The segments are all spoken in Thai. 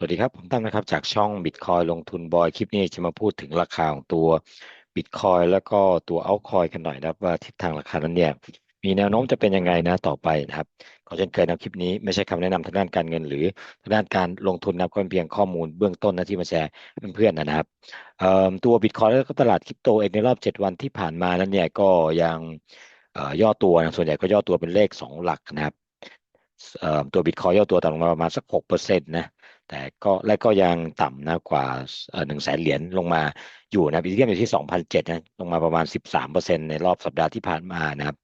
สวัสดีครับ ผมตั้มนะครับ จากช่อง Bitcoin ลงทุนบอยคลิปนี้จะมาพูดถึงราคาของตัว Bitcoin แล้วก็ตัว Altcoin กันหน่อยนะครับ ว่าทิศทางราคานั้นเนี่ยมีแนวโน้มจะเป็นยังไงนะต่อไปนะครับขอเช่นเคยนะคลิปนี้ไม่ใช่คำแนะนำทางด้านการเงิน หรือทางด้านการลงทุนนะครับก็เป็นเพียงข้อมูลเบื้องต้นนะที่มาแชร์เพื่อนๆนะครับตัว Bitcoin แล้วก็ตลาดคริปโตเองในรอบ 7 วันที่ผ่านมานั้นเนี่ยก็ยังย่อตัวนะส่วนใหญ่ก็ย่อตัวเป็นเลข 2 หลักนะครับตัวบิตคอยย่อตัวต่ำลงมาประมาณสักหกเปอร์เซ็นต์นะ แต่ก็และก็ยังต่ำนะกว่าหนึ่งแสนเหรียญลงมาอยู่นะบิตเทียมอยู่ที่สองพันเจ็ดนะลงมาประมาณสิบสามเปอร์เซ็นต์ในรอบสัปดาห์ที่ผ่านมานะครับ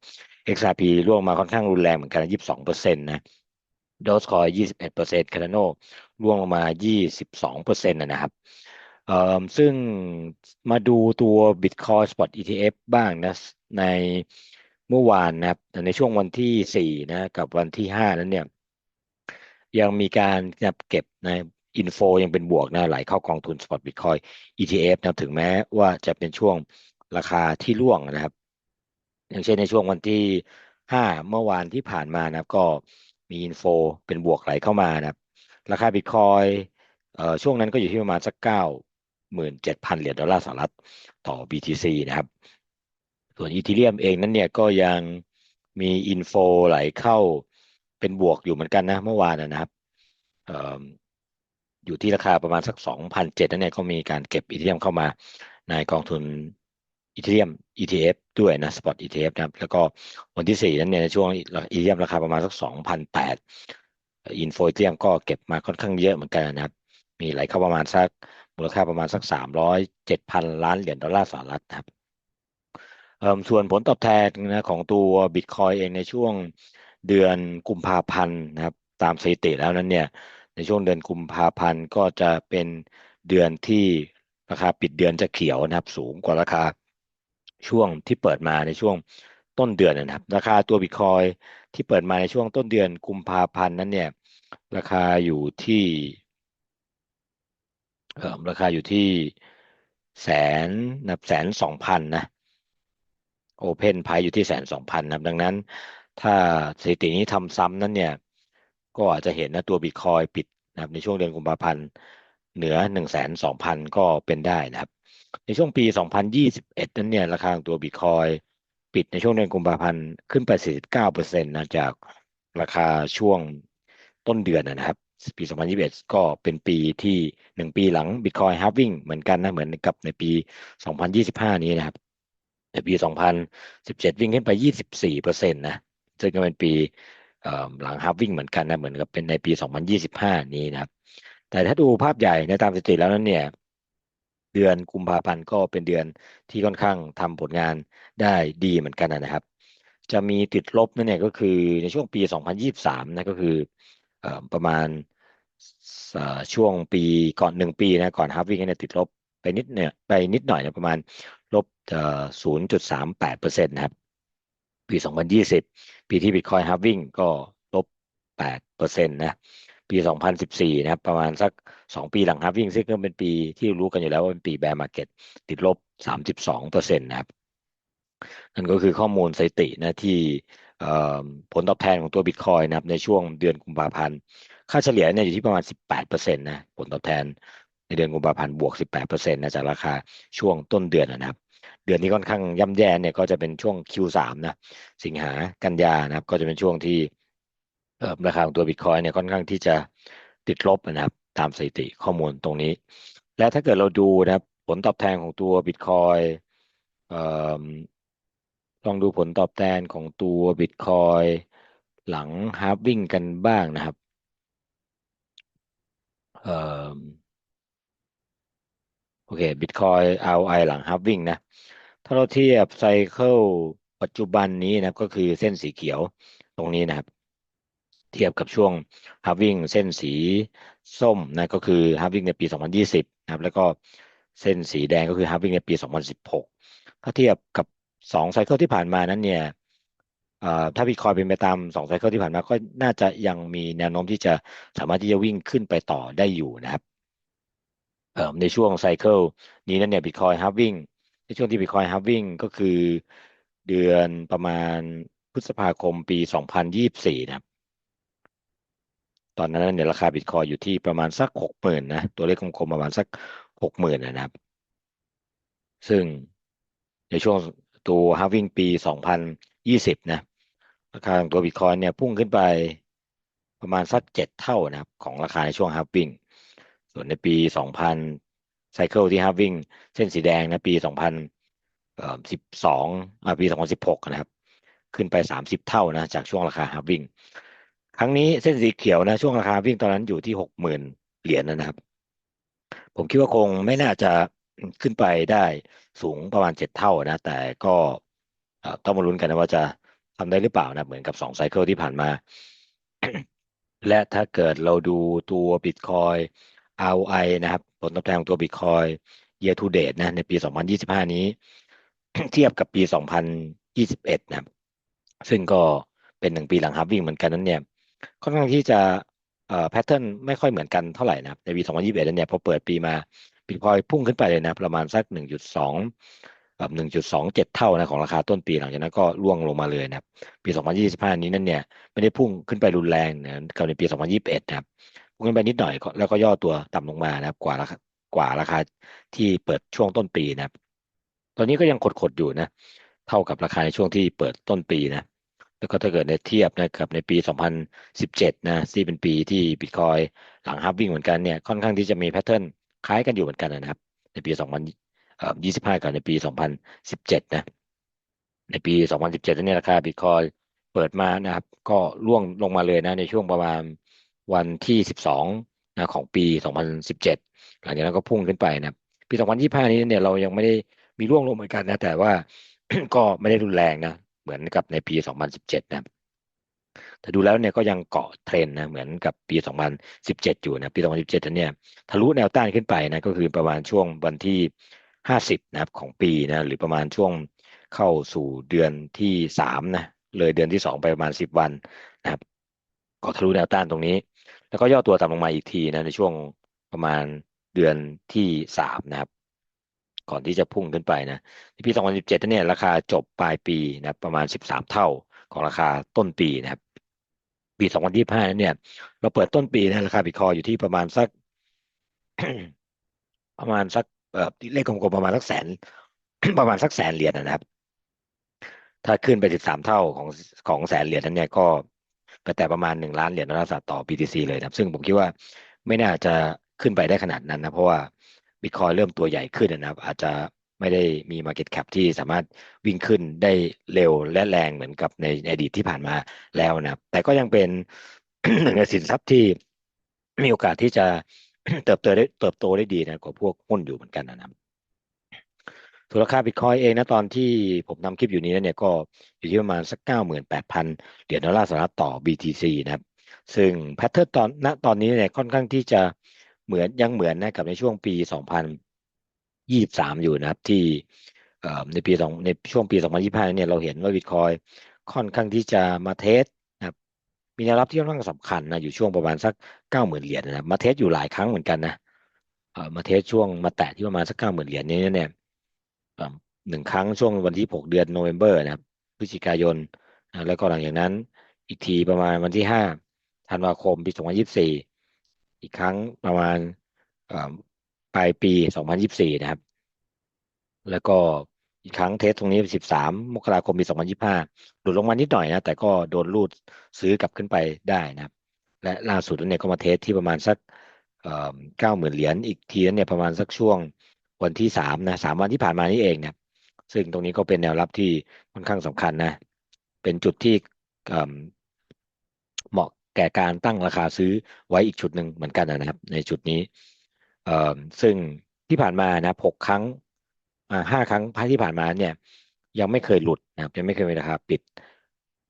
XRP ร่วงมาค่อนข้างรุนแรงเหมือนกันยี่สิบสองเปอร์เซ็นต์นะดสคอยยี่สิบเอ็ดเปอร์เซ็นต์คาร์โนร่วงลงมายี่สิบสองเปอร์เซ็นต์นะครับเอ่อซึ่งมาดูตัว Bitcoin Spot ETF บ้างนะในเมื่อวานนะครับในช่วงวันที่สี่นะ กับวันที่ห้านั้นเนี่ย ยังมีการเก็บนะอินโฟยังเป็นบวกนะไหลเข้ากองทุนสปอตบิตคอย ETF นะถึงแม้ว่าจะเป็นช่วงราคาที่ร่วงนะครับ อย่างเช่นในช่วงวันที่ห้าเมื่อวานที่ผ่านมานะครับ ก็มีอินโฟเป็นบวกไหลเข้ามานะครับ ราคาบิตคอยช่วงนั้นก็อยู่ที่ประมาณสักเก้าหมื่นเจ็ดพันเหรียญดอลลาร์สหรัฐต่อ BTC นะครับ ส่วนอีทีเรียมเองนั้นเนี่ยก็ยังมีอินโฟไหลเข้า เป็นบวกอยู่เหมือนกันนะเมื่อวานนะครับอยู่ที่ราคาประมาณสักสองพันเจ็ดนั่นเนี่ยก็มีการเก็บอีเทียมเข้ามาในกองทุนอีเทียม ETF ด้วยนะสปอต ETF นะครับ แล้วก็วันที่สี่นั้นเนี่ยในช่วงอีเทียมราคาประมาณสักสองพันแปดอินโฟอีเทียมก็เก็บมาค่อนข้างเยอะเหมือนกันนะครับ มีไหลเข้าประมาณสักมูลค่าประมาณสักสามร้อยเจ็ดพันล้านเหรียญดอลลาร์สหรัฐนะครับส่วนผลตอบแทนนะของตัวบิตคอยเองในช่วง เดือนกุมภาพันธ์นะครับตามสถิติแล้วนั้นเนี่ยในช่วงเดือนกุมภาพันธ์ก็จะเป็นเดือนที่ราคาปิดเดือนจะเขียวนะครับ สูงกว่าราคาช่วงที่เปิดมาในช่วงต้นเดือนนะครับ ราคาตัวบิตคอยที่เปิดมาในช่วงต้นเดือนกุมภาพันธ์นั้นเนี่ยราคาอยู่ที่เออราคาอยู่ที่แสนนับแสนสองพันนะโอเพนไพอยู่ที่แสนสองพันนะดังนั้น ถ้าสถิตินี้ทำซ้ำนั้นเนี่ย ก็อาจจะเห็นนะตัวบิตคอยปิดนะครับในช่วงเดือนกุมภาพันธ์เหนือหนึ่งแสนสองพันก็เป็นได้นะครับ ในช่วงปีสองพันยี่สิบเอ็ดนั้นเนี่ยราคาตัวบิตคอยปิดในช่วงเดือนกุมภาพันธ์ขึ้นไปสี่สิบเก้าเปอร์เซ็นต์นะจากราคาช่วงต้นเดือนนะครับ ปี 2021 ก็เป็นปีที่หนึ่งปีหลัง Bitcoin halving เหมือนกันนะเหมือนกับในปี 2025 นี้นะครับในปี 2017 วิ่งขึ้นไป 24เปอร์เซ็นต์นะ ซึ่งก็เป็นปีหลังฮาร์วิ่งเหมือนกันนะเหมือนกับเป็นในปี 2025 นี้นะครับ แต่ถ้าดูภาพใหญ่ในตามสถิติแล้วนั้นเนี่ย เดือนกุมภาพันธ์ก็เป็นเดือนที่ค่อนข้างทำผลงานได้ดีเหมือนกันนะครับ จะมีติดลบนั่นเนี่ยก็คือในช่วงปี 2023 นะก็คือประมาณช่วงปีก่อนหนึ่งปีนะก่อนฮาร์วิ่งเนี่ยติดลบไปนิดเนี่ยไปนิดหน่อยนะประมาณลบศูนย์จุดสามแปดเปอร์เซ็นต์นะครับ ปีสองพันยี่สิบ ปีที่บิตคอยฮาร์วิ่งก็ลบแปดเปอร์ซ็นต์นะ ปีสองพันะครับ ประมาณสักสองปีหลังฮาร์วิ่งซึ่งก็เป็นปีที่รู้กันอยู่แล้วว่าเป็นปีแบร์มาร์เก็ตติดลบสามสิบสองเปอร์เซ็นต์นะครับ นั่นก็คือข้อมูลสถิตินะที่ผลตอบแทนของตัวบิตคอยนะครับในช่วงเดือนกุมภาพันธ์ค่าเฉลี่ยเนี่ยอยู่ที่ประมาณ 18%นะผลตอบแทนในเดือนกุมภาพันธ์บวก 18%นะจากราคาช่วงต้นเดือนนะครับ เดือนนี้ค่อนข้างย่ำแย่เนี่ยก็จะเป็นช่วง Q3 นะสิงหากันยานะครับก็จะเป็นช่วงที่ราคาของตัวบิตคอยเนี่ยค่อนข้างที่จะติดลบนะครับตามสถิติข้อมูลตรงนี้ และถ้าเกิดเราดูนะครับผลตอบแทนของตัวบิตคอยลองดูผลตอบแทนของตัวบิตคอยหลังฮาร์วิ่งกันบ้างนะครับเอ่อโอเคบิตคอย ROI หลังฮาร์วิ่งนะ ถ้าเราเทียบไซเคิลปัจจุบันนี้นะก็คือเส้นสีเขียวตรงนี้นะครับ เทียบกับช่วงฮาร์วิ่งเส้นสีส้มนะก็คือฮาร์วิ่งในปี 2020 นะครับ แล้วก็เส้นสีแดงก็คือฮาร์วิ่งในปี 2016 ถ้าเทียบกับสองไซเคิลที่ผ่านมานั้นเนี่ยถ้าบิตคอยเป็นไปตามสองไซเคิลที่ผ่านมาก็น่าจะยังมีแนวโน้มที่จะสามารถที่จะวิ่งขึ้นไปต่อได้อยู่นะครับในช่วงไซเคิลนี้นั่นเนี่ยบิตคอยฮาร์วิ่ง ในช่วงที่บิตคอยฮาร์วิ่งก็คือเดือนประมาณพฤษภาคมปี 2024 นะครับ ตอนนั้นเนี่ยราคาบิตคอยอยู่ที่ประมาณสักหกหมื่นนะ ตัวเลขกลมๆประมาณสักหกหมื่นนะครับ ซึ่งในช่วงตัวฮาวิ่งปีสองพันยี่สิบนะ ราคาของตัวบิตคอยเนี่ยพุ่งขึ้นไปประมาณสักเจ็ดเท่านะครับ ของราคาในช่วงฮาวิ่งส่วนในปีสองพัน ไซเคิลที่ฮาวิ่งเส้นสีแดงนะปีสองพันสิบสองปีสองพันสิบหกนะครับ ขึ้นไปสามสิบเท่านะจากช่วงราคาฮาวิ่งครั้งนี้เส้นสีเขียวนะช่วงราคาวิ่งตอนนั้นอยู่ที่หกหมื่นเหรียญนะครับ ผมคิดว่าคงไม่น่าจะขึ้นไปได้สูงประมาณเจ็ดเท่านะ แต่ก็ต้องมาลุ้นกันนะว่าจะทำได้หรือเปล่านะเหมือนกับสองไซเคิลที่ผ่านมา และถ้าเกิดเราดูตัว Bitcoin ROI นะครับ ผลตอบแทนของตัว Bitcoin year to date นะในปี 2025 นี้ เทียบกับปี 2021 นะครับ ซึ่งก็เป็นหนึ่งปีหลังฮับวิ่งเหมือนกันนั้นเนี่ยค่อนข้างที่จะแพทเทิร์นไม่ค่อยเหมือนกันเท่าไหร่นะครับ ในปี 2021 นั้นเนี่ยพอเปิดปีมาบิตคอยพุ่งขึ้นไปเลยนะประมาณสัก 1.2แบบ1.27 เท่านะของราคาต้นปีหลังจากนั้นก็ร่วงลงมาเลยนะครับปี 2025 นี้นั่นเนี่ยไม่ได้พุ่งขึ้นไปรุนแรงเหมือนกับในปี 2021 นะครับ ขึ้นไปนิดหน่อยแล้วก็ย่อตัวต่ำลงมานะครับ กว่าราคากว่าราคาที่เปิดช่วงต้นปีนะครับ ตอนนี้ก็ยังขดๆอยู่นะ เท่ากับราคาในช่วงที่เปิดต้นปีนะ แล้วก็ถ้าเกิดในเทียบนะครับในปี 2017 นะที่เป็นปีที่บิตคอยหลังฮับวิ่งเหมือนกันเนี่ยค่อนข้างที่จะมีแพทเทิร์นคล้ายกันอยู่เหมือนกันนะครับ ในปี 2025 กับในปี 2017 นะ ในปี 2017เนี่ราคาบิตคอยเปิดมานะครับ ก็ร่วงลงมาเลยนะในช่วงประมาณ วันที่ 12นะของปี 2017 หลังจากนั้นก็พุ่งขึ้นไปนะปี 2025 นี้เนี่ยเรายังไม่ได้มีร่วงลงเหมือนกันนะแต่ว่าก็ไม่ได้รุนแรงนะเหมือนกับในปี 2017 นะแต่ดูแล้วเนี่ยก็ยังเกาะเทรนนะเหมือนกับปี 2017 อยู่นะปี 2017เนี่ยทะลุแนวต้านขึ้นไปนะก็คือประมาณช่วงวันที่ 50 นะครับของปีนะหรือประมาณช่วงเข้าสู่เดือนที่3นะเลยเดือนที่ 2 ไปประมาณ 10 วันนะครับก็ทะลุแนวต้านตรงนี้ แล้วก็ย่อตัวต่ำลงมาอีกทีนะในช่วงประมาณเดือนที่3นะครับ ก่อนที่จะพุ่งขึ้นไปนะในปี 2017เนี่ยราคาจบปลายปีนะประมาณ 13 เท่าของราคาต้นปีนะครับ ปี 2025นั้นเนี่ย เราเปิดต้นปีนะราคาบิตคอยอยู่ที่ประมาณสัก ประมาณสักเอ่อเลขกลมๆประมาณสักแสน ประมาณสักแสนเหรียญนะครับ ถ้าขึ้นไป 13 เท่าของของแสนเหรียญนั้นเนี่ยก็ ไปแต่ประมาณ 1 ล้านเหรียญดอลลาร์สหรัฐต่อ BTC เลยนะครับ ซึ่งผมคิดว่าไม่น่าจะขึ้นไปได้ขนาดนั้นนะ เพราะว่าบิตคอยเริ่มตัวใหญ่ขึ้นนะครับ อาจจะไม่ได้มี Market Cap ที่สามารถวิ่งขึ้นได้เร็วและแรงเหมือนกับในอดีตที่ผ่านมาแล้วนะครับ แต่ก็ยังเป็นหนึ่งในสินทรัพย์ที่มีโอกาสที่จะเติบโตได้เติบโตได้ดีนะกว่าพวกหุ้นอยู่เหมือนกันนะครับ ส่วนราคาบิตคอยเองนะตอนที่ผมทำคลิปอยู่นี้เนี่ยก็อยู่ที่ประมาณสักเก้าหมื่นแปดพันเหรียญดอลลาร์สหรัฐต่อ BTC นะครับ ซึ่งแพทเทิร์นตอนณตอนนี้เนี่ยค่อนข้างที่จะเหมือนยังเหมือนนะกับในช่วงปี 2023 อยู่นะครับที่ในปีสองในช่วงปี 2025 เนี่ยเราเห็นว่าบิตคอยค่อนข้างที่จะมาเทสนะครับมีแนวรับที่ค่อนข้างสำคัญนะอยู่ช่วงประมาณสักเก้าหมื่นเหรียญนะครับมาเทสอยู่หลายครั้งเหมือนกันนะเอ่อมาเทสช่วงมาแตะที่ประมาณสักเก้าหมื่นเหรียญนี้เนี่ย หนึ่งครั้งช่วงวันที่หกเดือนโนเวม ber นะครับพฤศจิกายนนะแล้วก็หลังจากนั้นอีกทีประมาณวันที่ห้าธันวาคมปี 2024 อีกครั้งประมาณปลายปี 2024 นะครับ แล้วก็อีกครั้งเทสตรงนี้ 13 มกราคมปี 2025 หลุดลงมานิดหน่อยนะ แต่ก็โดนรูดซื้อกลับขึ้นไปได้นะครับ และล่าสุดเนี่ยก็มาเทสที่ประมาณสักเก้าหมื่นเหรียญ อีกทีนั้นเนี่ยประมาณสักช่วง วันที่สามนะสามวันที่ผ่านมานี่เองเนะซึ่งตรงนี้ก็เป็นแนวรับที่ค่อนข้างสำคัญนะ เป็นจุดที่เหมาะแก่การตั้งราคาซื้อไว้อีกชุดหนึ่งเหมือนกันนะครับ ในจุดนี้ซึ่งที่ผ่านมานะหกครั้งห้าครั้งพายที่ผ่านมาเนี่ย ยังไม่เคยหลุดนะครับยังไม่เคยมีราคาปิด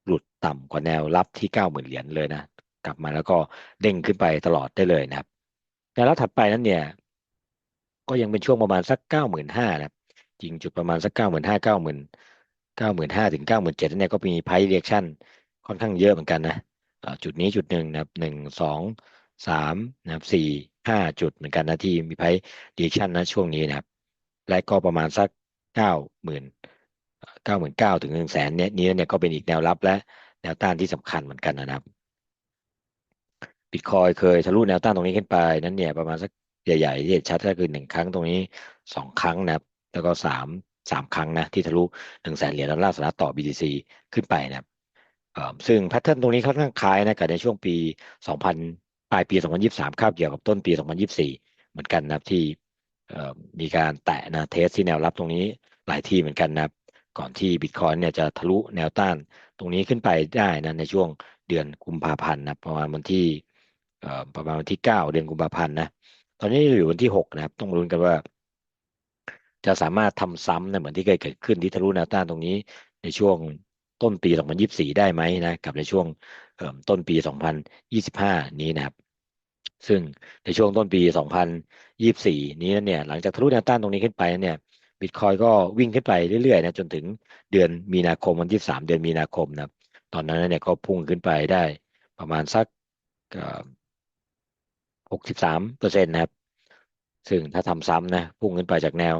หลุดต่ำกว่าแนวรับที่เก้าหมื่นเหรียญเลยนะ กลับมาแล้วก็เด้งขึ้นไปตลอดได้เลยนะครับแนวรับถัดไปนั้นเนี่ย ก็ยังเป็นช่วงประมาณสักเก้าหมื่นห้านะจริงจุดประมาณสักเก้าหมื่นห้าเก้าหมื่นเก้าหมื่นห้าถึงเก้าหมื่นเจ็ดเนี่ยก็มีไพ่เรียกชั่นค่อนข้างเยอะเหมือนกันนะจุดนี้จุดหนึ่งนะครับหนึ่งสองสามนะครับสี่ห้าจุดเหมือนกันนะที่มีไพ่เรียกชั่นนะช่วงนี้นะครับ และก็ประมาณสักเก้าหมื่นเก้าหมื่นเก้าถึงหนึ่งแสนเนี่ยนี้เนี่ยก็เป็นอีกแนวรับและแนวต้านที่สำคัญเหมือนกันนะครับบิตคอยเคยทะลุแนวต้านตรงนี้ขึ้นไปนั้นเนี่ยประมาณสัก ใหญ่ๆที่เห็นชัดก็คือหนึ่งครั้งตรงนี้สองครั้งนะครับ แล้วก็สามสามครั้งนะที่ทะลุหนึ่งแสนเหรียญดอลลาร์สหรัฐต่อ BTC ขึ้นไปนะครับซึ่งแพทเทิร์นตรงนี้ค่อนข้างคล้ายนะกับในช่วงปี 2000 ปลายปี 2023คาบเกี่ยวกับต้นปี 2024 เหมือนกันนะครับที่มีการแตะนะเทสที่แนวรับตรงนี้หลายที่เหมือนกันนะครับก่อนที่บิตคอยเนี่ยจะทะลุแนวต้านตรงนี้ขึ้นไปได้นะในช่วงเดือนกุมภาพันธ์นะประมาณวันที่ประมาณวันที่ 9 เดือนกุมภาพันธ์นะ ตอนนี้อยู่วันที่6นะครับ ต้องรุ้นกันว่า จะสามารถทำซ้ำนะเหมือนที่เคยเกิดขึ้นที่ทะลุแนวต้านตรงนี้ ในช่วงต้นปี 2024 ได้ไหมนะกับในช่วงต้นปี 2025 นี้นะครับ ซึ่งในช่วงต้นปี 2024 นี้เนี่ย หลังจากทะลุแนวต้านตรงนี้ขึ้นไปเนี่ยบิตคอยก็วิ่งขึ้นไปเรื่อยๆนะจนถึงเดือนมีนาคมวันที่ 3 เดือนมีนาคมนะตอนนั้นเนี่ยก็พุ่งขึ้นไปได้ประมาณสัก หกสิบสามเปอร์เซ็นต์นะครับ ซึ่งถ้าทำซ้ำนะ พุ่งขึ้นไปจากแนว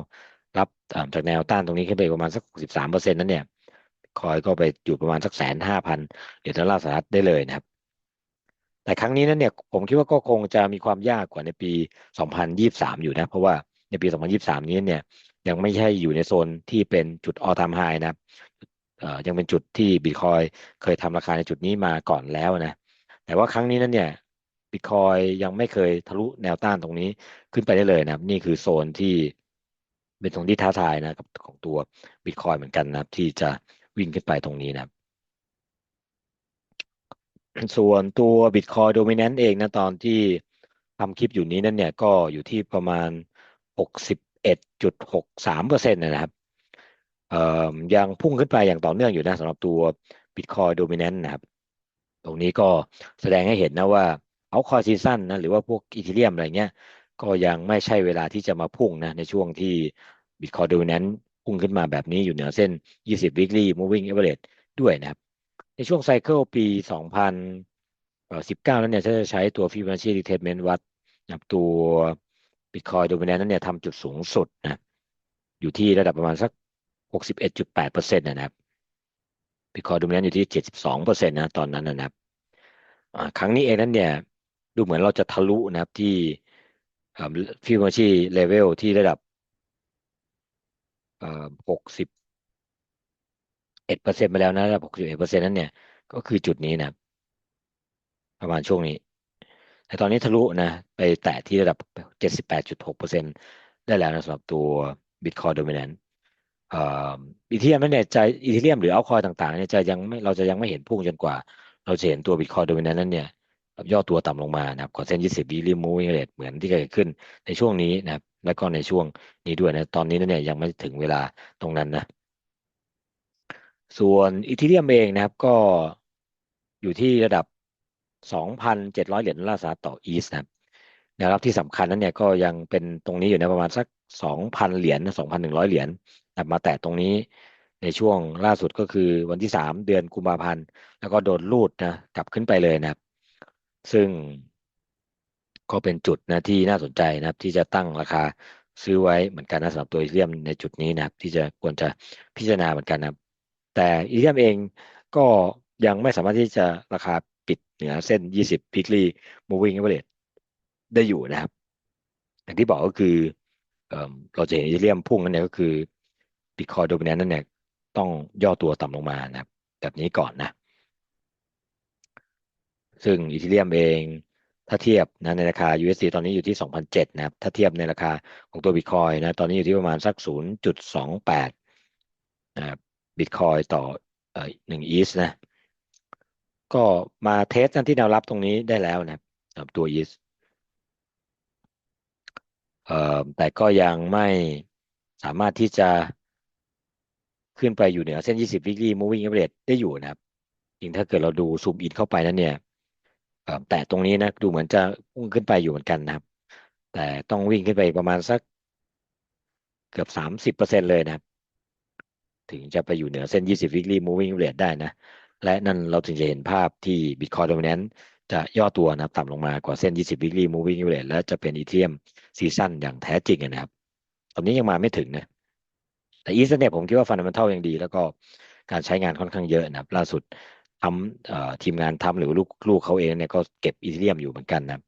รับจากแนวต้านตรงนี้ขึ้นไปประมาณสักหกสิบสามเปอร์เซ็นต์นั้นเนี่ย คอยก็ไปอยู่ประมาณสักแสนห้าพันเหรียญดอลลาร์สหรัฐได้เลยนะครับ แต่ครั้งนี้นั้นเนี่ย ผมคิดว่าก็คงจะมีความยากกว่าในปี 2023 อยู่นะ เพราะว่าในปี 2023 นี้เนี่ยยังไม่ใช่อยู่ในโซนที่เป็นจุด all time high นะครับยังเป็นจุดที่บิตคอยเคยทำราคาในจุดนี้มาก่อนแล้วนะ แต่ว่าครั้งนี้นั้นเนี่ย บิตคอยยังไม่เคยทะลุแนวต้านตรงนี้ขึ้นไปได้เลยนะนี่คือโซนที่เป็นตรงที่ท้าทายนะกับของตัวบิตคอยเหมือนกันนะที่จะวิ่งขึ้นไปตรงนี้นะส่วนตัวบิตคอยโดมิเนนต์เองนะตอนที่ทำคลิปอยู่นี้นั่นเนี่ยก็อยู่ที่ประมาณหกสิบเอ็ดจุดหกสามเปอร์เซ็นต์นะครับยังพุ่งขึ้นไปอย่างต่อเนื่องอยู่นะสำหรับตัว Bitcoin Dominant นะครับ ตรงนี้ก็แสดงให้เห็นนะว่า เอาคอยซีซั่นนะหรือว่าพวกอีเทเรียมอะไรเงี้ย ก็ยังไม่ใช่เวลาที่จะมาพุ่งนะในช่วงที่ Bitcoin Dominant พุ่งขึ้นมาแบบนี้อยู่เหนือเส้น 20 weekly moving average ด้วยนะครับ ในช่วงไซเคิลปี 2019 นั้นเนี่ยจะใช้ตัว Fibonacci retracement วัดนะตัว Bitcoin Dominant นั้นเนี่ยทำจุดสูงสุดนะอยู่ที่ระดับประมาณสัก 61.8%นะครับบิตคอยดูนั้นอยู่ที่ 72%นะตอนนั้นนะครับครั้งนี้เองนั้นเนี่ย ดูเหมือนเราจะทะลุนะครับที่ฟิโบนัชชีเลเวลที่ระดับหกสิบเอ็ดเปอร์เซ็นต์ไปแล้วนะระดับหกสิบเอ็ดเปอร์เซ็นต์นั้นเนี่ย ก็คือจุดนี้นะประมาณช่วงนี้ แต่ตอนนี้ทะลุนะ ไปแตะที่ระดับเจ็ดสิบแปดจุดหกเปอร์เซ็นต์ได้แล้วนะสำหรับตัว Bitcoin Dominant อีเทียมนั่นเนี่ยจะอีเทียมหรือเอาคอยต่างๆเนี่ยจะยังไม่เราจะยังไม่เห็นพุ่งจนกว่า เราจะเห็นตัวบิตคอยโดเมินนั้นเนี่ย ย่อตัวต่ำลงมานะครับก่อนเส้น 20วิลิมูวิ่งเรทเหมือนที่เกิดขึ้นในช่วงนี้นะครับ และก็ในช่วงนี้ด้วยนะตอนนี้นั่นเนี่ยยังไม่ถึงเวลาตรงนั้นนะ ส่วนอีเทียมเองนะครับก็อยู่ที่ระดับ 2,700 เหรียญดอลลาร์สหรัฐต่ออีสนะครับแนวรับที่สำคัญนั้นเนี่ยก็ยังเป็นตรงนี้อยู่ในประมาณสัก 2,000 เหรียญ2,100 เหรียญมาแตะตรงนี้ในช่วงล่าสุดก็คือวันที่สามเดือนกุมภาพันธ์ แล้วก็โดนลูดนะกลับขึ้นไปเลยนะครับ ซึ่งก็เป็นจุดนะที่น่าสนใจนะครับ ที่จะตั้งราคาซื้อไว้เหมือนกันนะสำหรับตัวอีเทียมในจุดนี้นะครับ ที่จะควรจะพิจารณาเหมือนกันนะครับ แต่อีเทียมเองก็ยังไม่สามารถที่จะราคาปิดเหนือเส้น 20 weekly moving average ได้อยู่นะครับ อย่างที่บอกก็คือเราจะเห็นอีเทียมพุ่งนั่นเองก็คือบิตคอยโดมิเนนต์นั่นเนี่ยต้องย่อตัวต่ำลงมานะครับ แบบนี้ก่อนนะ ซึ่งอีทีเรียมเองถ้าเทียบนะในราคา USD ตอนนี้อยู่ที่2,007นะครับ ถ้าเทียบในราคาของตัวบิตคอยนะ ตอนนี้อยู่ที่ประมาณสัก 0.28นะครับบิตคอยต่อเอ่อหนึ่งอีสนะ ก็มาเทสที่แนวรับตรงนี้ได้แล้วนะครับตัวอีสเอ่อแต่ก็ยังไม่สามารถที่จะขึ้นไปอยู่เหนือเส้น 20 weekly moving average ได้อยู่นะครับจริงถ้าเกิดเราดูซูมอินเข้าไปนั้นเนี่ย แต่ตรงนี้นะดูเหมือนจะพุ่งขึ้นไปอยู่เหมือนกันนะครับ แต่ต้องวิ่งขึ้นไปประมาณสักเกือบ30%เปอร์เลยนะครับ ถึงจะไปอยู่เหนือเส้น20 weekly moving average ได้นะ และนั่นเราถึงจะเห็นภาพที่ Bitcoin dominant จะย่อตัวนะต่ำลงมากว่าเส้น 20 weekly moving average และจะเป็นอีเทียมซีซั่นอย่างแท้จริงนะครับ ตอนนี้ยังมาไม่ถึงนะ แต่อีสเนี่ยผมคิดว่าฟันดัมเบลยังดี แล้วก็การใช้งานค่อนข้างเยอะนะครับ ล่าสุด ทำทีมงานทำหรือลูกลูกเขาเองเนี่ยก็เก็บอีเทเรียมอยู่เหมือนกันนะ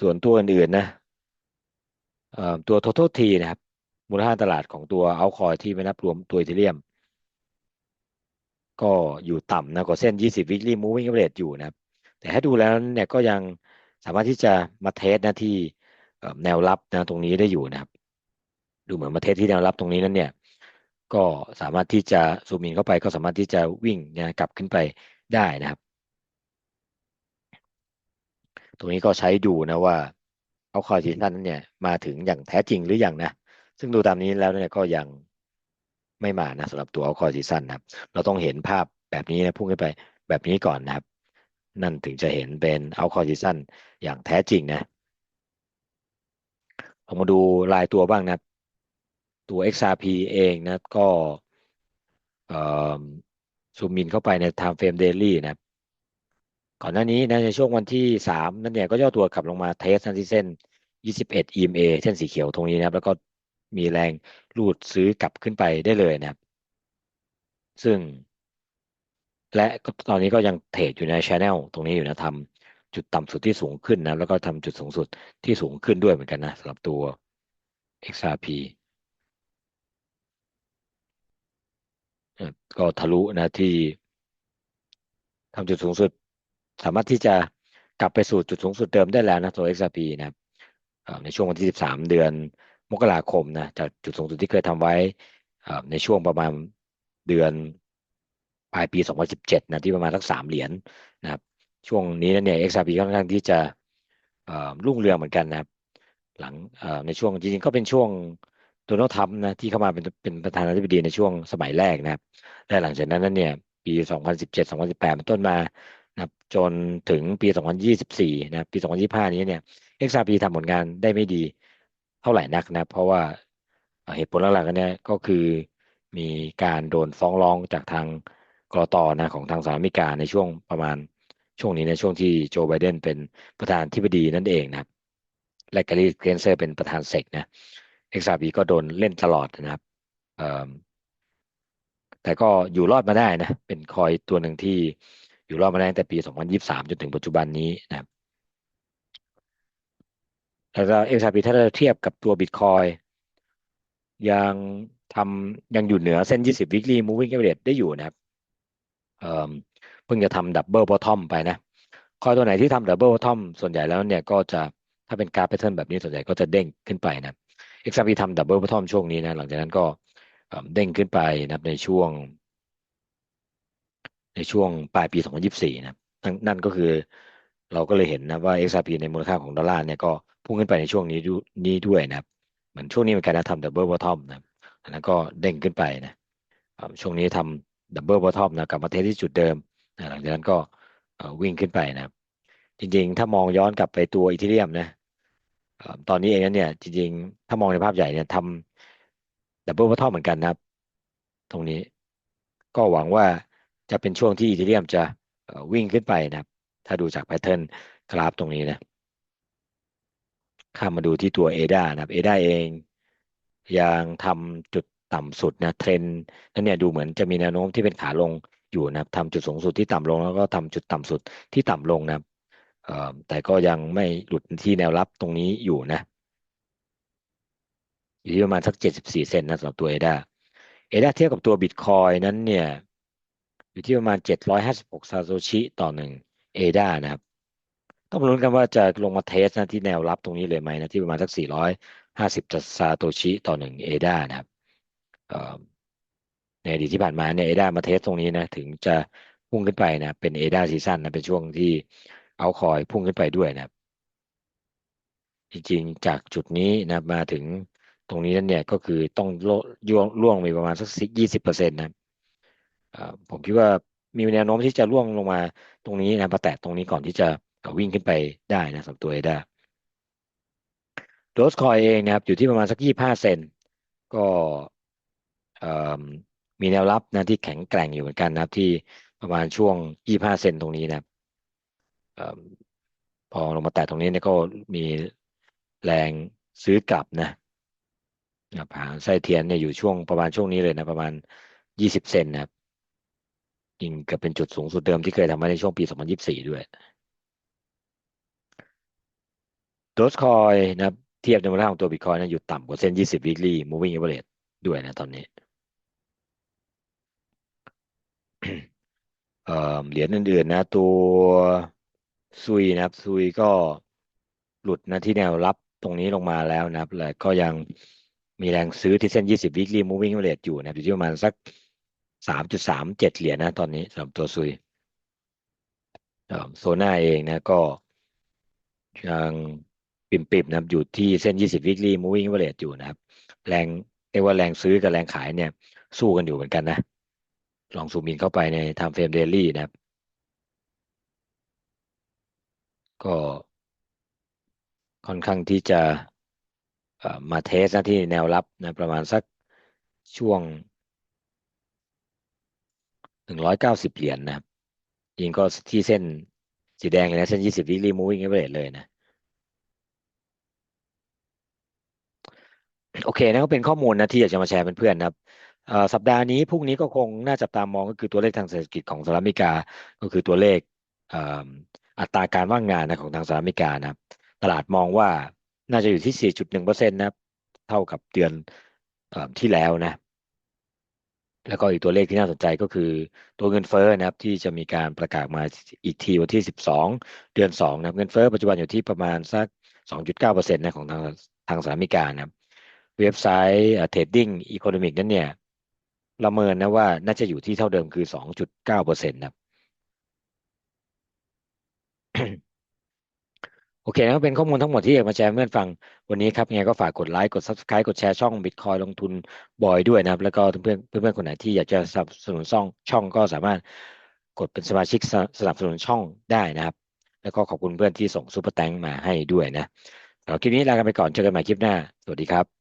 ส่วนตัวอื่นๆนะตัว total T นะครับ มูลค่าตลาดของตัวเอาคอยที่ไม่นับรวมตัวอีเทเรียม ก็อยู่ต่ำนะกว่าเส้น 20 weekly moving average อยู่นะครับ แต่ถ้าดูแล้วเนี่ยก็ยังสามารถที่จะมาเทสนะที่แนวรับนะตรงนี้ได้อยู่นะครับ ดูเหมือนมาเทสที่แนวรับตรงนี้นั้นเนี่ย ก็สามารถที่จะซูมอินเข้าไปก็สามารถที่จะวิ่งนะกลับขึ้นไปได้นะครับ ตรงนี้ก็ใช้ดูนะว่าเอาคอยซีซั่นนั้นเนี่ยมาถึงอย่างแท้จริงหรือยังนะ ซึ่งดูตามนี้แล้วเนี่ยก็ยังไม่มานะสำหรับตัวเอาคอยซีซั่นนะครับ เราต้องเห็นภาพแบบนี้นะพุ่งขึ้นไปแบบนี้ก่อนนะครับ นั่นถึงจะเห็นเป็นเอาคอยซีซั่นอย่างแท้จริงนะเรามาดูรายตัวบ้างนะ ตัว XRP เองนะก็ซูมินเข้าไปใน Time Frame Daily นะก่อนหน้านี้นะในช่วงวันที่สามนั่นเนี่ยก็ย่อตัวกลับลงมาเทสที่เส้น 21 EMA เส้นสีเขียวตรงนี้นะครับ แล้วก็มีแรงรูดซื้อกลับขึ้นไปได้เลยนะครับ ซึ่ง และตอนนี้ก็ยังเทรดอยู่ในช anel ตรงนี้อยู่นะทำจุดต่ำสุดที่สูงขึ้นนะ แล้วก็ทำจุดสูงสุดที่สูงขึ้นด้วยเหมือนกันนะสำหรับตัว XRP ก็ทะลุนะที่ทำจุดสูงสุด สามารถที่จะกลับไปสู่จุดสูงสุดเดิมได้แล้วนะตัว XRP นะครับในช่วงวันที่ 13 เดือนมกราคมนะจากจุดสูงสุดที่เคยทำไว้ในช่วงประมาณเดือนปลายปี 2017 นะที่ประมาณสักสามเหรียญนะครับ ช่วงนี้นั่นเนี่ย XRP ค่อนข้างที่จะรุ่งเรืองเหมือนกันนะครับ หลังในช่วงจริงๆก็เป็นช่วง โดนัลด์ทรัมป์นะที่เข้ามาเป็นเป็นประธานาธิบดีในช่วงสมัยแรกนะครับและหลังจากนั้นนั่นเนี่ย ปี 2017-2018เป็นต้นมานะจนถึงปี 2024นะปี 2025 นี้เนี่ย XRP ทำผลงานได้ไม่ดีเท่าไหร่นักนะ เพราะว่าเหตุผลหลักๆเนี่ยก็คือมีการโดนฟ้องร้องจากทางกรตนะของทางสหรัฐอเมริกาในช่วงประมาณช่วงนี้ในช่วงที่โจไบเดนเป็นประธานที่ปดีนั่นเองนะและกาลีเกรนเซอร์เป็นประธานเซกนะ XRP ก็โดนเล่นตลอดนะครับแต่ก็อยู่รอดมาได้นะ เป็นคอยตัวหนึ่งที่อยู่รอดมาได้ตั้งแต่ปี 2023 จนถึงปัจจุบันนี้นะครับแล้วก็ XRP ถ้าเราเทียบกับตัว Bitcoin ยังทำยังอยู่เหนือเส้น 20 weekly moving average ได้อยู่นะครับเเพิ่งจะทำดับเบิลบอททอมไปนะ คอยตัวไหนที่ทำดับเบิลบอททอมส่วนใหญ่แล้วเนี่ยก็จะถ้าเป็นกราฟแพทเทิร์นแบบนี้ส่วนใหญ่ก็จะเด้งขึ้นไปนะ XRP ทำดับเบิลบอททอมช่วงนี้นะหลังจากนั้นก็เด้งขึ้นไปนะในช่วง ในช่วงปลายปี 2024 นะนั่นก็คือเราก็เลยเห็นนะว่า XRP ในมูลค่าของดอลลาร์เนี่ยก็พุ่งขึ้นไปในช่วงนี้นี้ด้วยนะครับเหมือนช่วงนี้เป็นการทำดับเบิลบอททอมนะแล้วก็เด้งขึ้นไปนะช่วงนี้ทำดับเบิลบอททอมนะกลับมาเทสที่จุดเดิมนะหลังจากนั้นก็วิ่งขึ้นไปนะจริงๆ ถ้ามองย้อนกลับไปตัวอีเทเรียมนะ ตอนนี้เองเนี่ย จริงๆ ถ้ามองในภาพใหญ่เนี่ยทำดับเบิลบอททอเหมือนกันนะครับ ตรงนี้ ก็หวังว่าจะเป็นช่วงที่อีเทเรียมจะวิ่งขึ้นไปนะครับ ถ้าดูจากแพทเทิร์นกราฟตรงนี้นะข้ามมาดูที่ตัวเอดานะครับเอดาเองยังทำจุดต่ำสุดนะเทรนนั้นเนี่ยดูเหมือนจะมีแนวโน้มที่เป็นขาลงอยู่นะครับทำจุดสูงสุดที่ต่ำลงแล้วก็ทำจุดต่ำสุดที่ต่ำลงนะครับ แต่ก็ยังไม่หลุดที่แนวรับตรงนี้อยู่นะ อยู่ที่ประมาณสักเจ็ดสิบสี่เซนนะสำหรับตัวเอดาเอดาเทียบกับตัวบิตคอยนั้นเนี่ย อยู่ที่ประมาณเจ็ดร้อยห้าสิบหกซาโตชิต่อหนึ่งเอดานะครับ ต้องลุ้นกันว่าจะลงมาเทสนะที่แนวรับตรงนี้เลยไหมนะ ที่ประมาณสักสี่ร้อยห้าสิบซาโตชิต่อหนึ่งเอดานะครับในอดีตที่ผ่านมาเนี่ยเอดามาเทสตรงนี้นะ ถึงจะพุ่งขึ้นไปนะ เป็นเอดาซีซั่นนะ เป็นช่วงที่ เอาคอยพุ่งขึ้นไปด้วยนะครับ จริงๆ จากจุดนี้นะมาถึงตรงนี้นั่นเนี่ยก็คือต้องล่วงล่วงไปประมาณสักยี่สิบเปอร์เซ็นต์นะผมคิดว่ามีแนวโน้มที่จะล่วงลงมาตรงนี้นะมาแตะตรงนี้ก่อนที่จะวิ่งขึ้นไปได้นะสำหรับตัวเอดาโดสคอยเองนะครับอยู่ที่ประมาณสักยี่ห้าเซนก็มีแนวรับนะที่แข็งแกร่งอยู่เหมือนกันนะครับที่ประมาณช่วงยี่ห้าเซนตรงนี้นะครับ พอลงมาแตะตรงนี้เนี่ยก็มีแรงซื้อกลับนะผางไส้เทียนเนี่ยอยู่ช่วงประมาณช่วงนี้เลยนะประมาณยี่สิบเซนนะครับยิงกือบเป็นจุดสูงสุดเดิมที่เคยทำมาในช่วงปี2024ด้วยโดสคอยนะครับเทียบในมูลค่าของตัวบิตคอยนะอยู่ต่ำกว่าเส้น 20 weekly moving average ด้วยนะตอนนี้เอ่อเหรียญอื่นๆนะตัว ซุยนะครับซุยก็หลุดนะที่แนวรับตรงนี้ลงมาแล้วนะครับแล้วก็ยังมีแรงซื้อที่เส้น 20 weekly moving average อยู่นะอยู่ที่ประมาณสัก 3.37 เหรียญนะตอนนี้สำหรับตัวซุยโซน่าเองนะก็ยังปิ่มๆนะครับอยู่ที่เส้น 20 weekly moving average อยู่นะครับ แรงเรียกว่าแรงซื้อกับแรงขายเนี่ยสู้กันอยู่เหมือนกันนะ ลองซูมอินเข้าไปใน time frame daily นะครับ ก็ค่อนข้างที่จะมาเทสนะที่แนวรับนะประมาณสักช่วงหนึ่งร้อยเก้าสิบเหรียญนะครับยิงก็ที่เส้นสีแดงเลยนะ เส้นยี่สิบ weekly moving average เลยนะ โอเคนะก็เป็นข้อมูลนะที่อยากจะมาแชร์เพื่อนๆนะครับสัปดาห์นี้พรุ่งนี้ก็คงน่าจับตามองก็คือตัวเลขทางเศรษฐกิจของสหรัฐอเมริกา ก็คือตัวเลข อัตราการว่างงานนะของทางสหรัฐอเมริกานะครับ ตลาดมองว่าน่าจะอยู่ที่ 4.1%นะครับ เท่ากับเดือนที่แล้วนะ แล้วก็อีกตัวเลขที่น่าสนใจก็คือตัวเงินเฟ้อนะครับ ที่จะมีการประกาศมาอีกทีวันที่ 12 เดือน2นะครับ เงินเฟ้อปัจจุบันอยู่ที่ประมาณสัก 2.9%นะของทางทางสหรัฐอเมริกานะครับ เว็บไซต์ Trading Economic นั้นเนี่ยประเมินนะว่าน่าจะอยู่ที่เท่าเดิมคือ 2.9%นะครับ โอเคนะเป็นข้อมูลทั้งหมดที่อยากมาแชร์เพื่อนฟังวันนี้ครับยังไงก็ฝากกดไลค์กด Subscribe กดแชร์ช่อง Bitcoin ลงทุนบ่อยด้วยนะครับ แล้วก็เพื่อนเพื่อนคนไหนที่อยากจะสนับสนุนช่องช่องก็สามารถกดเป็นสมาชิกสนับสนุนช่องได้นะครับ แล้วก็ขอบคุณเพื่อนที่ส่งซูเปอร์แตงมาให้ด้วยนะสำหรับคลิปนี้ลากันไปก่อนเจอกันใหม่คลิปหน้า สวัสดีครับ